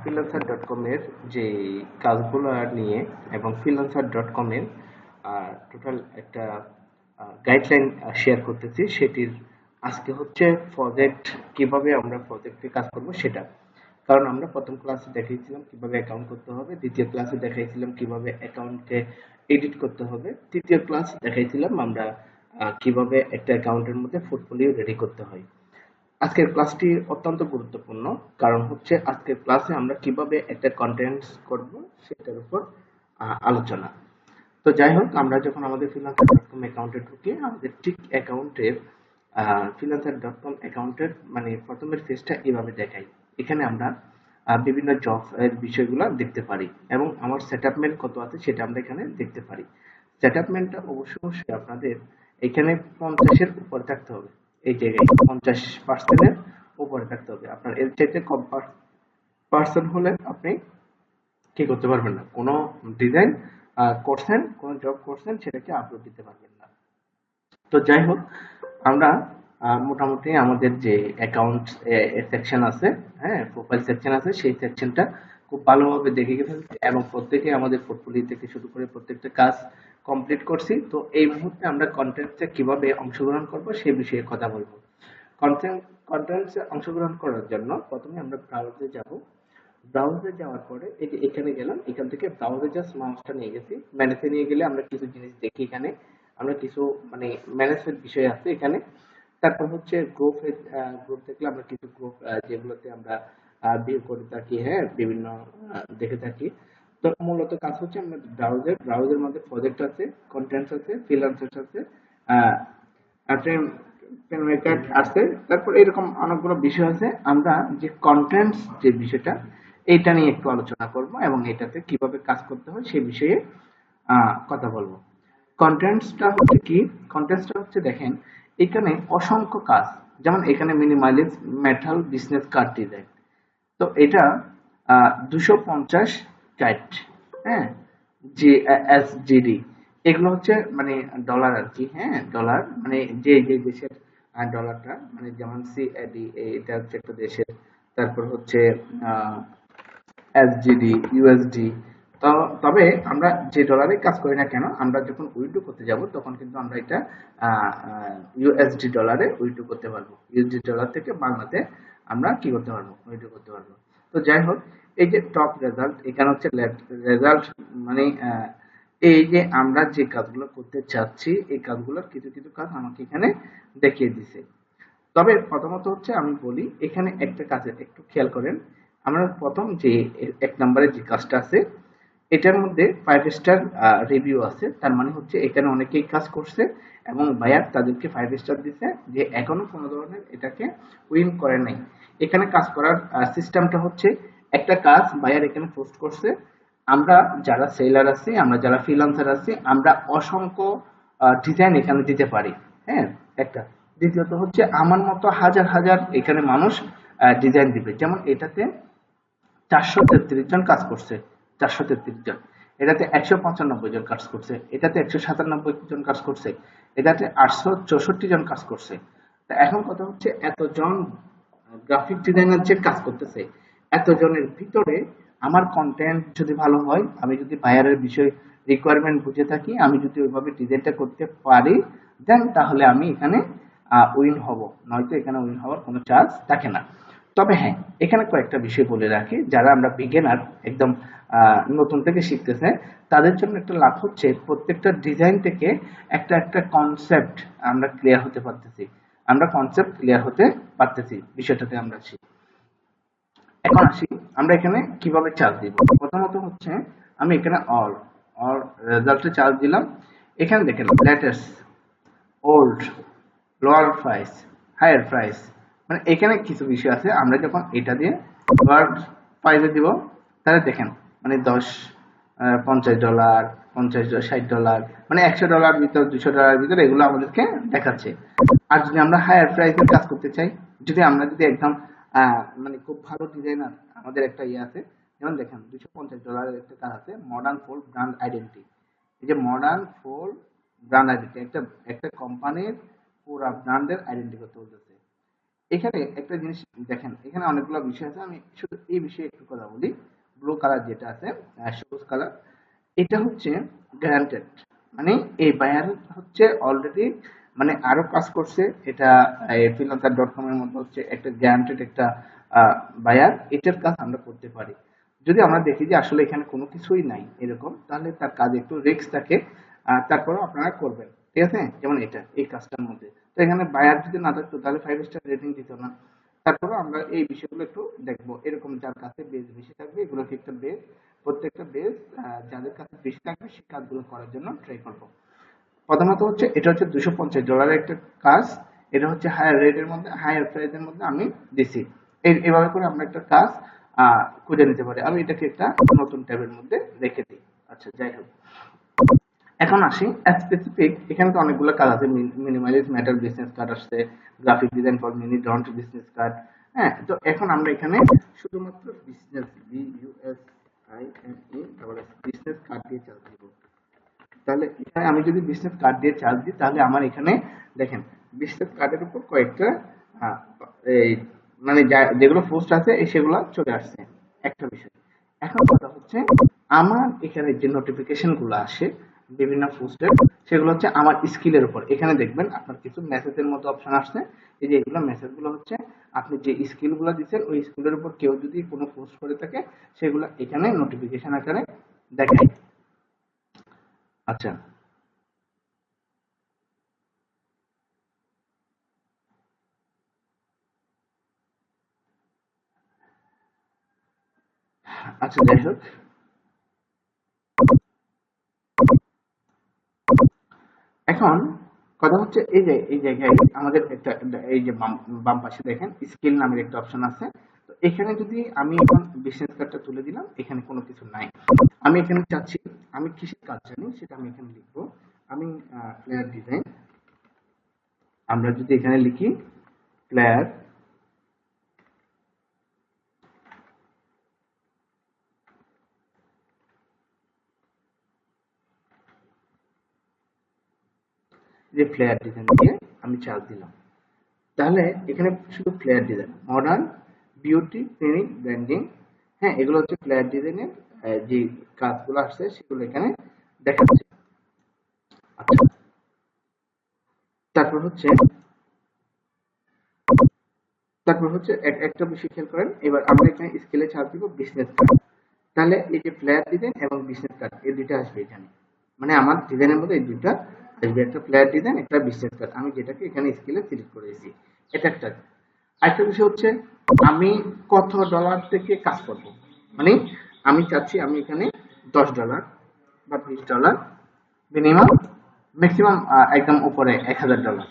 Freelancer dot কমের যে কাজগুলো নিয়ে এবং ফ্রিল্যান্সার ডট কমের টোটাল একটা গাইডলাইন শেয়ার করতেছি। সেটির আজকে হচ্ছে প্রজেক্ট কীভাবে আমরা প্রজেক্টে কাজ করব সেটা। কারণ আমরা প্রথম ক্লাসে দেখিয়েছিলাম কীভাবে অ্যাকাউন্ট করতে হবে, দ্বিতীয় ক্লাসে দেখাইছিলাম কীভাবে অ্যাকাউন্টকে এডিট করতে হবে, তৃতীয় ক্লাস দেখাইছিলাম আমরা কীভাবে একটা অ্যাকাউন্টের মধ্যে পোর্টফোলিও রেডি করতে হয়। আজকের ক্লাসটি অত্যন্ত গুরুত্বপূর্ণ, কারণ হচ্ছে আজকের ক্লাসে আমরা কীভাবে একটা কন্টেন্টস করব সেটার উপর আলোচনা। তো যাই হোক, আমরা যখন আমাদের ফ্রিল্যান্সার ডট কম অ্যাকাউন্টে ঢুকি, আমাদের ঠিক অ্যাকাউন্টের ফ্রিল্যান্সার ডট কম অ্যাকাউন্টের মানে প্রথমের ফেজটা এভাবে দেখাই। এখানে আমরা বিভিন্ন জব এর বিষয়গুলো দেখতে পারি এবং আমার সেটআপমেন্ট কত আছে সেটা আমরা এখানে দেখতে পারি। সেটআপমেন্টটা অবশ্যই আপনাদের এখানে পঞ্চাশের উপরে থাকতে হবে। এই জায়গায় পঞ্চাশ পার্সেন্টের উপরে থাকতে হবে। আপনার এর চাইতে কম পার্সেন্ট হলে আপনি কি করতে পারবেন না। কোনো ডিজাইন করছেন, কোনো জব করছেন, সেটাকে আপলোড দিতে পারবেন না। তো যাই হোক, আমরা মোটামুটি আমাদের যে অ্যাকাউন্ট সেকশন আছে হ্যাঁ প্রোফাইল সেকশন আছে, সেই সেকশনটা খুব ভালোভাবে দেখে ফেলছি এবং প্রত্যেকে আমাদের পোর্টফোলিও থেকে শুরু করে প্রত্যেকটা কাজ কমপ্লিট করছি। তো এই মুহূর্তে আমরা কন্টেন্টে কীভাবে অংশগ্রহণ করব সেই বিষয়ে কথা বলব। কন্টেন্ট কন্টেন্টে অংশগ্রহণ করার জন্য প্রথমে আমরা ব্রাউজারে যাব। ব্রাউজারে যাওয়ার পরে এই যে এখানে গেলাম, এখান থেকে ব্রাউজারে জাস্ট মাউসটা নিয়ে গেছি। ম্যানেজে নিয়ে গেলে আমরা কিছু জিনিস দেখি এখানে। আমরা কিছু মানে ম্যানেজমেন্ট বিষয় আছে এখানে। তারপর হচ্ছে গ্রুপ গ্রুপ দেখলে আমরা কিছু গ্রুপ যেগুলোতে আমরা ভিউ করে থাকি হ্যাঁ বিভিন্ন দেখে থাকি। তো মূলত কাজ হচ্ছে আমরা ব্রাউজার ব্রাউজারের মধ্যে প্রজেক্ট আছে কন্টেন্টস আছে ফ্রিল্যান্সার্স আছে মেকার আছে। তারপর এরকম অনেকগুলো বিষয় আছে। আমরা যে কন্টেন্টস যে বিষয়টা এটা নিয়ে একটু আলোচনা করব এবং এটাতে কীভাবে কাজ করতে হয় সেই বিষয়ে কথা বলব। কন্টেন্টসটা হচ্ছে কি? কন্টেন্টসটা হচ্ছে দেখেন, এখানে অসংখ্য কাজ। যেমন এখানে minimalist metal business card design তো এটা দুশো পঞ্চাশ ক্যাট হ্যাঁ জি এস জিডি এগুলো হচ্ছে মানে ডলার আর কি হ্যাঁ ডলার মানে যে যে দেশের ডলারটা মানে যেমন সিএডি এটা হচ্ছে একটা দেশের, তারপর হচ্ছে এসজিডি ইউএসডি তবে আমরা যে ডলারে কাজ করি না কেন, আমরা যখন উইথড্র করতে যাব, তখন কিন্তু আমরা এটা ইউএসডি ডলারে উইথড্র করতে পারব। ইউএসডি ডলার থেকে বাংলাতে আমরা কি করতে পারব? এটা করতে পারব। তো যাই হোক, এই যে টপ রেজাল্ট এখানে হচ্ছে রেজাল্ট মানে এই যে আমরা যে কাজগুলো করতে চাচ্ছি, এই কাজগুলোর কিছু কিছু কাজ আমাকে এখানে দেখিয়ে দিছে। তবে প্রথমত হচ্ছে আমি বলি, এখানে একটা কাজের একটু খেয়াল করেন। আমরা প্রথম যে এক নম্বরে যে কাজটা আছে এটার মধ্যে ফাইভ স্টার রিভিউ আছে। তার মানে হচ্ছে এখানে অনেকেই কাজ করছে এবং বায়ার তাদেরকে ফাইভ স্টার দিছে যে এখনও কোনো ধরনের এটাকে উইন করে নাই। এখানে কাজ করার সিস্টেমটা হচ্ছে একটা কাজ বায়ার এখানে পোস্ট করছে। আমরা যারা সেলার আছি, আমরা যারা ফ্রিল্যান্সার আছি, আমরা অসংখ্য ডিজাইন এখানে দিতে পারি। হ্যাঁ একটা। দ্বিতীয়ত হচ্ছে আমার মতো হাজার হাজার এখানে মানুষ ডিজাইন দিবে। যেমন এটাতে চারশো তেত্রিশ জন কাজ করছে। চারশো তেত্রিশ জন এটাতে একশো পঁচানব্বই জন কাজ করছে। এটাতে একশো সাতানব্বই জন কাজ করছে। এটাতে আটশো চৌষট্টি জন কাজ করছে। তা এখন কথা হচ্ছে, এতজন গ্রাফিক ডিজাইনার যে কাজ করতেছে, এতজনের ভিতরে আমার কন্টেন্ট যদি ভালো হয়, আমি যদি বায়ারের বিষয় রিকোয়ারমেন্ট বুঝে থাকি, আমি যদি ওইভাবে ডিজাইনটা করতে পারি দেন তাহলে আমি এখানে উইন হব। নয়তো এখানে উইন হওয়ার কোনো চান্স থাকে না। তবে হ্যাঁ এখানে কয়েকটা বিষয় বলে রাখি, যারা আমরা বিগিনার একদম নতুন থেকে শিখতেছে, তাদের জন্য একটা লাভ হচ্ছে, প্রত্যেকটা ডিজাইন থেকে একটা একটা কনসেপ্ট আমরা ক্লিয়ার হতে পারতেছি, আমরা কনসেপ্ট ক্লিয়ার হতে পারতেছি, বিষয়টাতে আমরা আছি। এখন আসি, আমরা এখানে কীভাবে চার্জ দিব? প্রথমত হচ্ছে, আমি এখানে অল অল রেজাল্টে চার্জ দিলাম, এখানে দেখেন latest old lower price higher price মানে এখানে কিছু বিষয় আছে, আমরা যখন এটা দিয়ে লোয়ার প্রাইসে দিব, তাহলে দেখেন মানে দশ পঞ্চাশ ডলার পঞ্চাশ ষাট ডলার মানে একশো ডলার ভিতর, দুশো ডলার ভিতর, এগুলো আমাদেরকে দেখাচ্ছে। আর যদি আমরা হায়ার প্রাইসে কাজ করতে চাই, যদি আমরা যদি একদম মানে খুব ভালো ডিজাইনার আমাদের একটা ইয়ে আছে, যেমন দেখেন, দুশো পঞ্চাশ ডলারের একটা কাজ আছে মডার্ন ফোল ব্র্যান্ড আইডেন্টি এই যে মডার্ন ফোল ব্র্যান্ড আইডেন্টি একটা একটা কোম্পানির পুরা ব্র্যান্ডের আইডেন্টি করতে বলতেছে। এখানে একটা জিনিস দেখেন, এখানে অনেকগুলো বিষয় আছে, আমি শুধু এই বিষয়ে একটু কথা বলি। ব্লু কালার যেটা আছে সবুজ কালার এটা হচ্ছে গ্যারান্টেড মানে এই বায়ার হচ্ছে অলরেডি মানে আরও কাজ করছে, এটা ফ্রিল্যান্সার ডট কম এর মধ্যে হচ্ছে একটা গ্যারান্টেড একটা বায়ার এটার কাজ আমরা করতে পারি। যদি আমরা দেখি যে আসলে এখানে কোনো কিছুই নাই এরকম, তাহলে তার কাজ একটু রিস্ক থাকে তারপরেও আপনারা করবেন, ঠিক আছে? যেমন এটা, এই কাজটার মধ্যে। তো এখানে বায়ার যদি না থাকতো তাহলে ফাইভ স্টার রেটিং দিত না। তারপরে আমরা এই বিষয়গুলো একটু দেখব। এরকম যার কাছে বেস বেশি থাকবে এগুলোকে একটা বেস প্রত্যেকটা বেস যাদের কাছে বেশি থাকবে, সেই কাজগুলো করার জন্য ট্রাই করব। প্রথমত হচ্ছে, এটা হচ্ছে দুশো পঞ্চাশ ডলারের একটা কাজ। এটা হচ্ছে হায়ার রেটের মধ্যে হায়ার প্রাইসের মধ্যে আমি দিছি। এইভাবে করে আমরা একটা কাজ খুঁজে নিতে পারি। আমি এটাকে একটা নতুন ট্যাবের মধ্যে রেখে দিই। আচ্ছা যাই হোক। এখন আসি স্পেসিফিক এখানে তো অনেকগুলো কাজ আছে মিনিমাইজ ম্যাটার বিজনেস কার্ড আসছে graphic design for mini don't business card হ্যাঁ তো এখন আমরা এখানে শুধুমাত্র business B U S I N E তাহলে বিজনেস কার্ড দিয়ে চার্জ দিব। তাহলে এখানে আমি যদি বিজনেস কার্ড দিয়ে চার্জ দিই, তাহলে আমার এখানে দেখেন বিজনেস কার্ডের উপর কয়েকটা এই মানে যেগুলো পোস্ট আছে সেগুলো চলে আসছে। একটা বিষয়, এখন কথা হচ্ছে, আমার এখানে যে নোটিফিকেশনগুলো আসে বিভিন্ন পোস্টের সেগুলো হচ্ছে আমার স্কিলের উপর। এখানে দেখবেন আপনার কিছু মেসেজের মতো অপশন আসছে। এই যে এগুলো মেসেজগুলো হচ্ছে, আপনি যে স্কিলগুলো দিচ্ছেন, ওই স্কিলের উপর কেউ যদি কোনো পোস্ট করে থাকে, সেগুলো এখানে নোটিফিকেশন আকারে দেখায় আচ্ছা। আচ্ছা যাই হোক। এখন কথা হচ্ছে এই যে, এই জায়গায় আমাদের একটা, এই যে বাম পাশে দেখেন, স্কিল নামের একটা অপশন আছে। তো এখানে যদি আমি এখন বিজনেস কার্ডটা তুলে দিলাম, এখানে কোনো কিছু নাই। আমি এখানে চাচ্ছি, আমি কিসের কাজ জানি, সেটা আমি এখানে লিখব। আমি প্লেয়ার ডিজাইন আমরা যদি এখানে লিখি প্লেয়ার যে ফ্লেয়ার ডিজাইন দিয়ে আমি চার্জ দিলাম। তাহলে এখানে শুধু flyer design modern beauty clinic branding হ্যাঁ এগুলো হচ্ছে ফ্লেয়ার ডিজাইনের যে কাজগুলো আসছে সেগুলো এখানে দেখাচ্ছে। আচ্ছা। তারপর হচ্ছে তারপর হচ্ছে একটা বিষয় খেয়াল করেন, এবার আমরা এখানে স্কেলে চার্জ দিব বিজনেস কার্ড তাহলে এই যে ফ্লেয়ার ডিজাইন এবং বিজনেস কার্ড এই দুইটা আসবে এখানে। মানে আমার ডিজাইনের মধ্যে এই দুইটা আসবে একটা ফ্ল্যাট ডিজাইন একটা বিজনেস কার্ড আমি যেটাকে এখানে স্কেলে সিলেক্ট করেছি, এটা একটা। আরেকটা বিষয় হচ্ছে, আমি কত ডলার থেকে কাজ করব? মানে আমি চাচ্ছি আমি এখানে দশ ডলার বা বিশ ডলার মিনিমাম ম্যাক্সিমাম একদম উপরে এক হাজার ডলার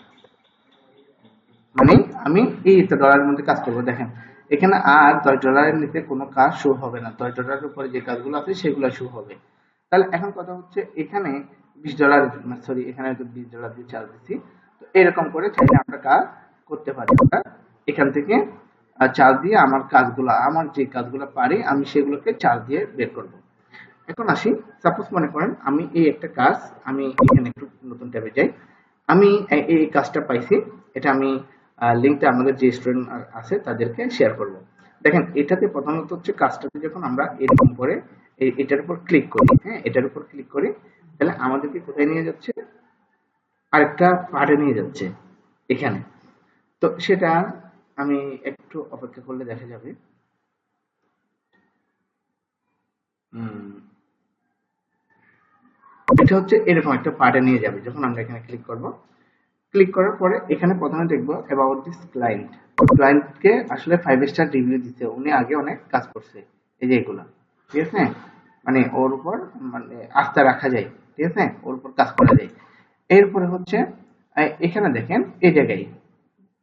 মানে আমি এই ডলারের মধ্যে কাজ করব। দেখেন, এখানে আর দশ ডলারের নিচে কোনো কাজ শো হবে না। দশ ডলারের উপরে যে কাজগুলো আছে, সেগুলো শো হবে। তাহলে এখন কথা হচ্ছে, এখানে বিশ ডলার সরি এখানে হয়তো বিশ ডলার দিয়ে চার্জ দিচ্ছি। তো এরকম করে চাইলে আমরা কাজ করতে পারি। আমরা এখান থেকে চার্জ দিয়ে আমার কাজগুলো, আমার যে কাজগুলো পারি, আমি সেগুলোকে চার্জ দিয়ে বের করব। এখন আসি। সাপোজ মনে করেন আমি এই একটা কাজ, আমি এখানে একটু নতুন ট্যাবে যাই। আমি এই কাজটা পাইছি। এটা আমি লিঙ্কটা আমাদের যে স্টুডেন্ট আছে তাদেরকে শেয়ার করব। দেখেন, এটাতে প্রথমত হচ্ছে কাজটাতে যখন আমরা এরকম করে এটার উপর ক্লিক করি হ্যাঁ এটার উপর ক্লিক করি তাহলে আমাদেরকে কোথায় নিয়ে যাচ্ছে? আরেকটা পার্টে নিয়ে যাচ্ছে, এখানে। তো সেটা আমি একটু অপেক্ষা করলে দেখা যাবে। এটা হচ্ছে এরকম একটা পার্টে নিয়ে যাবে, যখন আমরা এখানে ক্লিক করব। ক্লিক করার পরে এখানে প্রথমে দেখব অ্যাবাউট দিস ক্লায়েন্ট ক্লায়েন্টকে আসলে ফাইভ স্টার রিভিউ দিতে উনি আগে অনেক কাজ করছে, এই যে এগুলো। ঠিক আছে? মানে ওর উপর মানে আস্থা রাখা যায়। ঠিক আছে ওর উপর কাজ করা যায় এরপরে হচ্ছে এখানে দেখেন, এই জায়গায়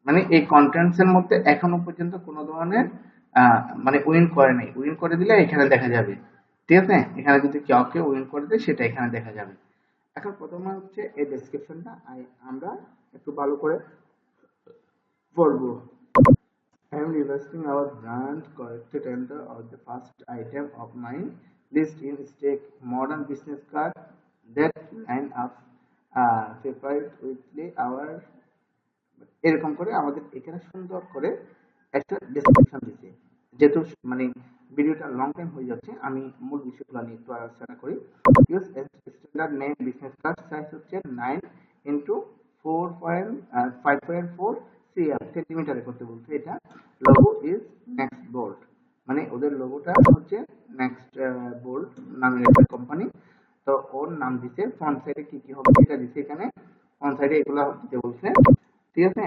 মানে এই কন্টেন্টস এর মধ্যে এখনও পর্যন্ত কোনো ধরনের মানে উইন করে নাই। উইন করে দিলে এখানে দেখা যাবে। ঠিক আছে? এখানে যদি কেউ কেউ উইন করে দেয়, সেটা এখানে দেখা যাবে। এখন প্রথমে হচ্ছে এই ডেসক্রিপশনটা আমরা একটু ভালো করে পড়ব। I am reversing our brand corrected enter of the first item of mine list in stake, modern business card that line up our, এরকম করে আমাদের এখানে সুন্দর করে একটা যেহেতু মানে ভিডিওটা লং টাইম হয়ে যাচ্ছে, আমি মূল বিষয়গুলো নিয়ে একটু আলোচনা করি। Standard name business card size হচ্ছে ফোর পয়েন্ট সেন্টিমিটারে করতে বলছে এটা। লোগো ইজ নেক্সট বোল্ড মানে ওদের লোগোটা হচ্ছে নেক্সট বোল্ড নামের একটা কোম্পানি তো ওর নাম দিছে ফ্রন্ট সাইডে কি কি হবে সেটা দিছে এখানে। ফ্রন্ট সাইডে এগুলো দিতে বলছে, ঠিক আছে?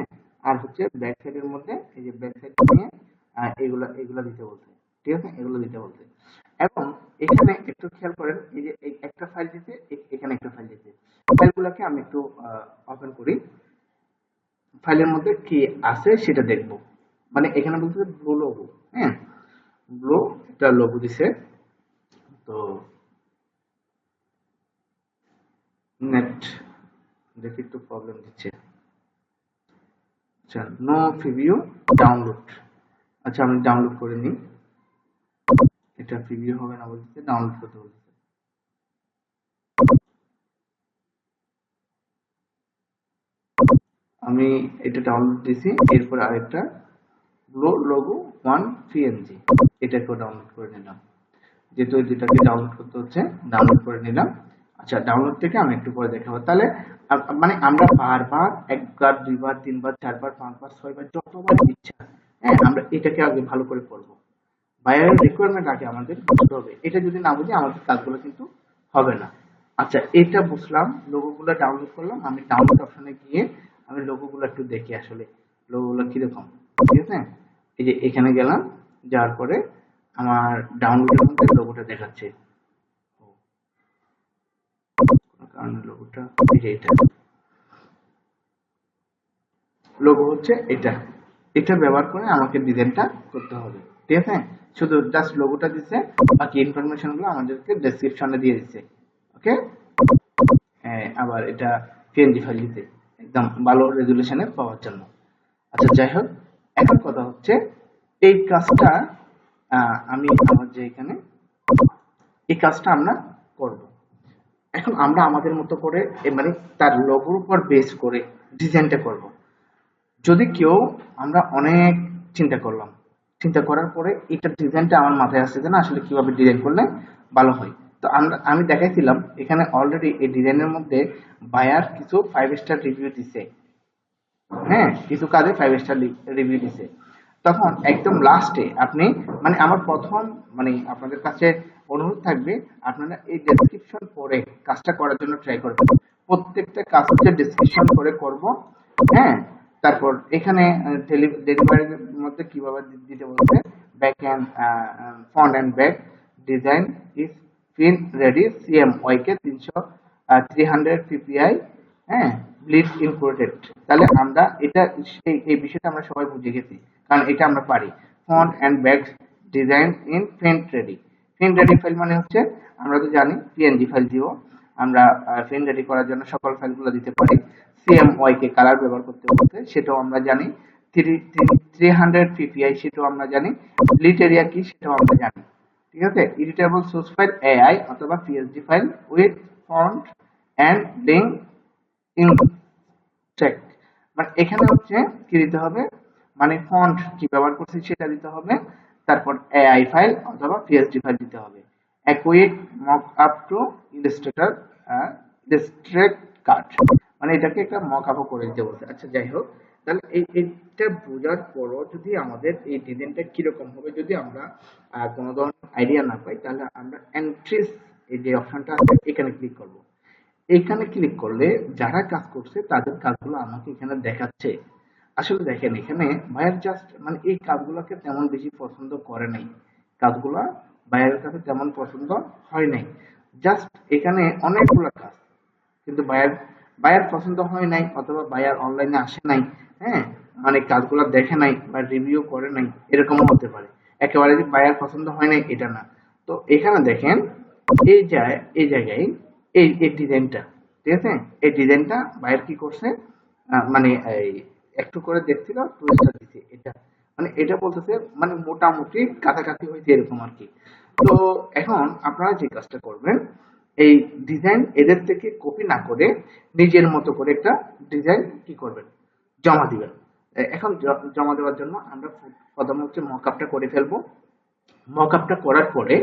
আর হচ্ছে ব্যাক সাইডের মধ্যে এই যে ব্যাক সাইড নিয়ে এগুলা এগুলা দিতে বলছে, ঠিক আছে? এগুলো দিতে বলছে। এবং এখানে একটু খেয়াল করেন, এই যে একটা ফাইল দিতে এখানে একটা ফাইল দিতে ফাইলগুলোকে আমি একটু ওপেন করি। ফাইলের মধ্যে কি আছে সেটা দেখব। মানে এখানে বলছে ব্লু লোগো হ্যাঁ? ব্লু একটা লোগো দিছে। তো নেট দেখি একটু প্রবলেম দিচ্ছে। আচ্ছা নো প্রিভিউ ডাউনলোড আচ্ছা আমি ডাউনলোড করে নিই। এটা প্রিভিউ হবে না বলছে ডাউনলোড করতে বলছে। আমি এটা ডাউনলোড দিছি এরপর আরেকটা। লোগো ওয়ান পিএনজি এটাকেও ডাউনলোড করে নিলাম। যেহেতু দুটাকে ডাউনলোড করতে হচ্ছে ডাউনলোড করে নিলাম। আচ্ছা ডাউনলোড থেকে আমি একটু পরে দেখাবো। তাহলে মানে আমরা বারবার, একবার, দুইবার, তিনবার, চারবার, পাঁচবার, ছয়বার, যতবার ইচ্ছা হ্যাঁ আমরা এটাকে আগে ভালো করে পড়ব। বায়ারের রিকোয়ারমেন্ট আগে আমাদের বুঝতে হবে। এটা যদি না বুঝি, আমাদের কাজগুলো কিন্তু হবে না। আচ্ছা এটা বুঝলাম লোগোগুলো ডাউনলোড করলাম, আমি ডাউনলোড অপশনে গিয়ে আমি লোগোগুলো একটু দেখি আসলে। লোগোগুলো কীরকম? ঠিক আছে? এই যে এখানে গেলাম, যাওয়ার পরে আমার ডাউনলোডের মধ্যে লোগোটা দেখাচ্ছে ও, কোনো কারণে লোগোটা এটা। লোগো হচ্ছে এটা। এটা ব্যবহার করে আমাকে ডিজাইনটা করতে হবে। ঠিক আছে? শুধু জাস্ট লোগোটা দিচ্ছে বাকি আমাদেরকে ডেসক্রিপশনে দিয়ে ওকে আবার এটা পিএনজি ফাইল দিতে একদম ভালো রেজুলেশনে পাওয়ার জন্য। আচ্ছা যাই হোক, এখন কথা হচ্ছে এই কাজটা আমি আমার যে এখানে, এই কাজটা আমরা করব। এখন আমরা আমাদের মতো করে মানে তার লোগোর উপর বেস করে ডিজাইনটা করব। যদি কেউ আমরা অনেক চিন্তা করলাম, চিন্তা করার পরে এটা ডিজাইনটা আমার মাথায় আসছে যে না, আসলে কীভাবে ডিজাইন করলে ভালো হয়। তো আমরা, আমি দেখাইছিলাম, এখানে অলরেডি এই ডিজাইনের মধ্যে বায়ার কিছু ফাইভ স্টার রিভিউ দিছে। হ্যাঁ কিছু কাজে ফাইভ স্টার রিভিউ দিছে। তখন একদম লাস্টে আপনি মানে আমার প্রথম মানে আপনাদের কাছে অনুরোধ থাকবে, আপনারা এই ডেসক্রিপশন পড়ে কাজটা করার জন্য ট্রাই করবেন। প্রত্যেকটা কাজটা ডেসক্রিপশন করে করব হ্যাঁ? তারপর এখানে ডেলিভারির মধ্যে কীভাবে দিতে বলছে? Back and front and back design is print ready CM YK তিনশো থ্রি হান্ড্রেড পিপিআই হ্যাঁ? ব্লিড ইনক্লুডেড তাহলে আমরা এটা এই বিষয়টা আমরা সবাই বুঝে গেছি, কারণ এটা আমরা পারি। Front and back design in print ready print ready file মানে হচ্ছে, আমরা তো জানি পিএনজি ফাইল দিব আমরা প্রিন্ট রেডি করার জন্য সকল ফাইলগুলো দিতে পারি। সিএমওয়াই কে কালার ব্যবহার করতে বলতে সেটাও আমরা জানি। থ্রি হান্ড্রেড পিপিআই সেটাও আমরা জানি। ব্লিড এরিয়া কি, সেটাও আমরা জানি। ঠিক আছে? এডিটেবল সোর্স ফাইল এআই অথবা PSD file with font and link in check মানে এখানে হচ্ছে কি দিতে হবে? মানে ফন্ট কি ব্যবহার করছি, সেটা দিতে হবে। তারপর এআই ফাইল অথবা পিএসডি ফাইল দিতে হবে। Acquit mock up to illustrator illustrate card মানে এটাকে একটা মক আপও করে দিতে বলছে। আচ্ছা যাই হোক। তাহলে এই, এইটা বোঝার পরও যদি আমাদের এই ডিজাইনটা কীরকম হবে, যদি আমরা কোনো ধরনের আইডিয়া না পাই, তাহলে আমরা এন্ট্রিস এই যে অপশনটা আছে, এখানে ক্লিক করব। এখানে ক্লিক করলে যারা কাজ করছে, তাদের কাজগুলো আমাকে এখানে দেখাচ্ছে। আসলে দেখেন, এখানে ভাইয়ার জাস্ট মানে এই কাজগুলোকে তেমন বেশি পছন্দ করে নাই। কাজগুলো ভাইয়ার কাছে তেমন পছন্দ হয় নাই। জাস্ট এখানে অনেকগুলো কাজ, কিন্তু বায়ার বায়ার পছন্দ হয় নাই অথবা বায়ার অনলাইনে আসে নাই হ্যাঁ? মানে কাজগুলো দেখে নাই বা রিভিউ করে নাই, এরকমও হতে পারে। একেবারে যে বায়ার পছন্দ হয় নাই, এটা না। তো এখানে দেখেন, এই এই জায়গায়, এই এই ডিজাইনটা ঠিক আছে? এই ডিজাইনটা বায়ার কি করছে? মানে এই একটু করে দেখছিল টুরিস্টার দিছে এটা মানে এটা বলতেছে মানে মোটামুটি কাছাকাছি হয়েছে এরকম আর কি। তো এখন আপনারা যে কাজটা করবেন, এই ডিজাইন এদের থেকে কপি না করে নিজের মতো করে একটা ডিজাইন কি করবেন? জমা দিবেন। এখন জমা দেওয়ার জন্য আমরা প্রথমে হচ্ছে মকআপটা করে ফেলব। মকআপটা করার পরে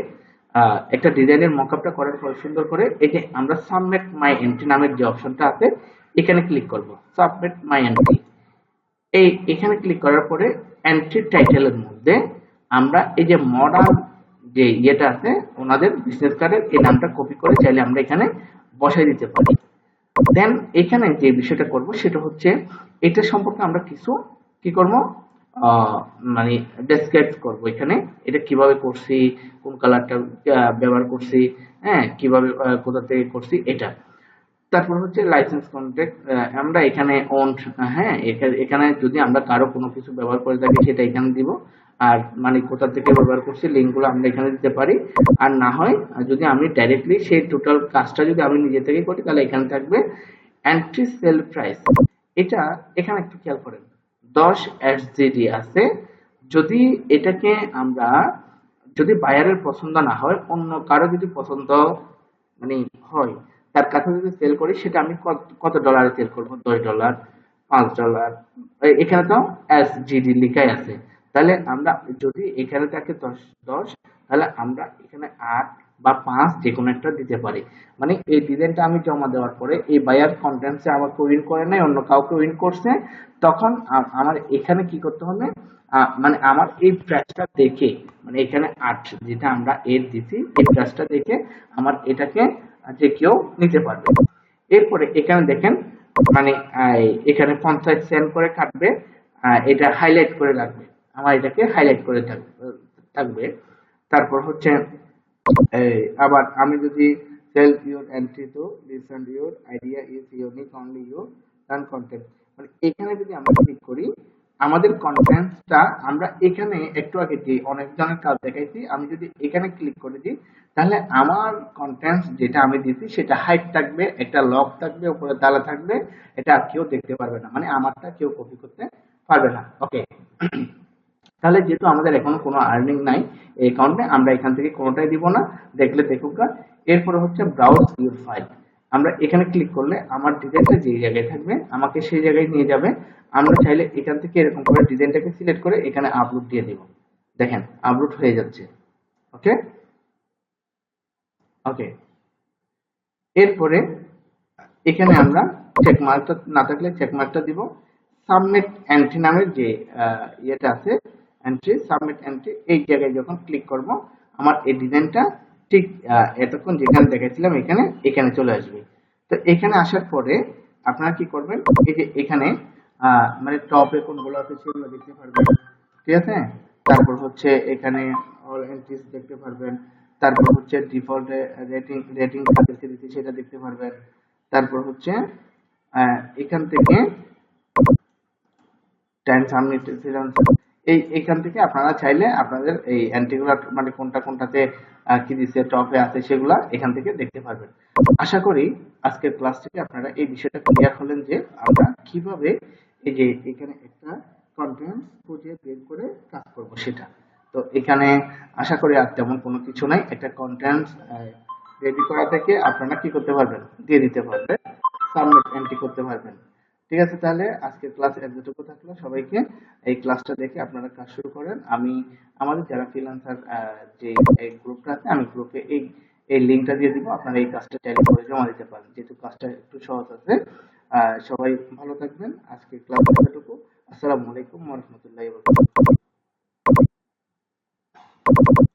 একটা ডিজাইনের মকআপটা করার পরে সুন্দর করে এই যে আমরা সাবমিট মাই এন্ট্রি নামের যে অপশনটা আছে, এখানে ক্লিক করব। সাবমিট মাই এন্ট্রি এই এখানে ক্লিক করার পরে এন্ট্রি টাইটেলের মধ্যে আমরা এই যে মডার্ন যে ইয়েটা আছে, ওনাদের বিজনেস কার্ডের এই নামটা কপি করে চাইলে আমরা এখানে বসাই দিতে পারি। দেন এখানে যে বিষয়টা করব সেটা হচ্ছে, এটা সম্পর্কে আমরা কিছু কি করব? মানে ডেসক্রাইব করব এখানে। এটা কীভাবে করছি, কোন কালারটা ব্যবহার করছি হ্যাঁ কীভাবে কোথা থেকে করছি, এটা। তারপর হচ্ছে লাইসেন্স কন্ট্রাক্ট আমরা এখানে ওন হ্যাঁ এখানে যদি আমরা কারও কোনো কিছু ব্যবহার করে থাকি, সেটা এখানে দিব। আর মানে কোথা থেকে ব্যবহার করছি লিঙ্কগুলো আমরা এখানে দিতে পারি। আর না হয়, যদি আমি ডাইরেক্টলি সেই টোটাল কাজটা যদি আমি নিজে থেকে করি, তাহলে এখানে থাকবে এন্ট্রি সেল প্রাইস এটা এখানে একটু খেয়াল করেন, দশ এসজিডি আছে। যদি এটাকে আমরা, যদি বায়ারের পছন্দ না হয়, অন্য কারও যদি পছন্দ মানে হয় তার কাছে যদি সেল করি, সেটা আমি কত- ডলারে সেল করব? দশ ডলার পাঁচ ডলার এখানে তো এস জিডি লিখাই আছে। তাহলে আমরা যদি এখানে থাকে দশ দশ, তাহলে আমরা এখানে আট বা পাঁচ যে কোনো একটা দিতে পারি। মানে এই ডিজাইনটা আমি জমা দেওয়ার পরে এই বায়ার কন্টেন্টসে আমাকে উইন করে নাই, অন্য কাউকে উইন করছে, তখন আমার এখানে কি করতে হবে? মানে আমার এই প্রাইসটা দেখে মানে এখানে আট যেটা আমরা এর দিছি, এই প্রাইসটা দেখে আমার এটাকে যে কেউ নিতে পারবে। এরপরে এখানে দেখেন মানে এখানে পঞ্চাশ সেন্ট করে কাটবে এটা হাইলাইট করে রাখবে আমার এটাকে হাইলাইট করে থাকবে। তারপর হচ্ছে আবার আমি যদি sell your entry to listen your idea is unique only your run content মানে এখানে যদি আমরা ক্লিক করি, আমাদের কন্টেন্টসটা আমরা এখানে একটু আগে যে অনেক জনের কাজ দেখাইছি, আমি যদি এখানে ক্লিক করে দিই তাহলে আমার কন্টেন্টস যেটা আমি দিছি, সেটা হাইট থাকবে, একটা লক থাকবে, উপরে তালা থাকবে, এটা কেউ দেখতে পারবে না। মানে আমারটা কেউ কপি করতে পারবে না। ওকে তাহলে যেহেতু আমাদের এখনও কোনো আর্নিং নাই, এই অ্যাকাউন্টে আমরা এখান থেকে কোনোটাই দিব না। দেখলে দেখুক গা। এরপরে হচ্ছে ব্রাউজ ইউর ফাইল আমরা এখানে ক্লিক করলে আমার ডিজাইনটা যে জায়গায় থাকবে, আমাকে সেই জায়গায় নিয়ে যাবে। আমরা চাইলে এখান থেকে এরকম করে ডিজাইনটাকে সিলেক্ট করে এখানে আপলোড দিয়ে দিব। দেখেন আপলোড হয়ে যাচ্ছে। ওকে ওকে এরপরে এখানে আমরা চেক মার্কটা না থাকলে চেক মার্কটা দিব। সাবমিট এন্ট্রি নামের যে ইয়েটা আছে এন্ট্রি সাবমিট এন্ট্রি এই জায়গায় যখন ক্লিক করব আমার এই ডিজাইনটা ঠিক এতক্ষণ যেখানে দেখাচ্ছিলাম এখানে এখানে চলে আসবে। তো এখানে আসার পরে আপনারা কি করবেন এই যে এখানে আহ, মানে টপে কোনগুলো আছে সেগুলো দেখতে পারবেন। ঠিক আছে? তারপর হচ্ছে এখানে অল এন্ট্রিজ দেখতে পারবেন। তারপর হচ্ছে ডিফল্ট রেটিং রেটিং তাদেরকে দিচ্ছি সেটা দেখতে পারবেন। তারপর হচ্ছে এখান থেকে টাইম সাবমিট এই, এখান থেকে আপনারা চাইলে আপনাদের এই অ্যান্টিগুলার মানে কোনটা কোনটাতে কি দিচ্ছে টপে আছে সেগুলা এখান থেকে দেখতে পারবেন। আশা করি আজকের ক্লাস থেকে আপনারা এই বিষয়টা ক্লিয়ার হলেন যে আমরা কীভাবে এই যে এখানে একটা কন্টেন্ট খুঁজে বের করে কাজ করব সেটা। তো এখানে আশা করি আর তেমন কোনো কিছু নাই। একটা কন্টেন্ট রেডি করা থেকে আপনারা কি করতে পারবেন? দিয়ে দিতে পারবেন। সাবমিট এন্ট্রি করতে পারবেন। ঠিক আছে তাহলে, আজকের ক্লাস এতটুকু থাকল। সবাইকে এই ক্লাসটা দেখে আপনারা কাজ শুরু করেন। আমি, আমাদের যারা ফ্রিল্যান্সার যে, এই গ্রুপটা আছে, আমি গ্রুপে এই এই লিঙ্কটা দিয়ে দিব। আপনারা এই কাজটা চাইলে করে জমা দিতে পারেন। যেহেতু কাজটা একটু সহজ আছে। সবাই ভালো থাকবেন। আজকের ক্লাস এতটুকু। আসসালামু আলাইকুম ওয়া রাহমাতুল্লাহি ওয়া বারাকাতুহু। Thank you.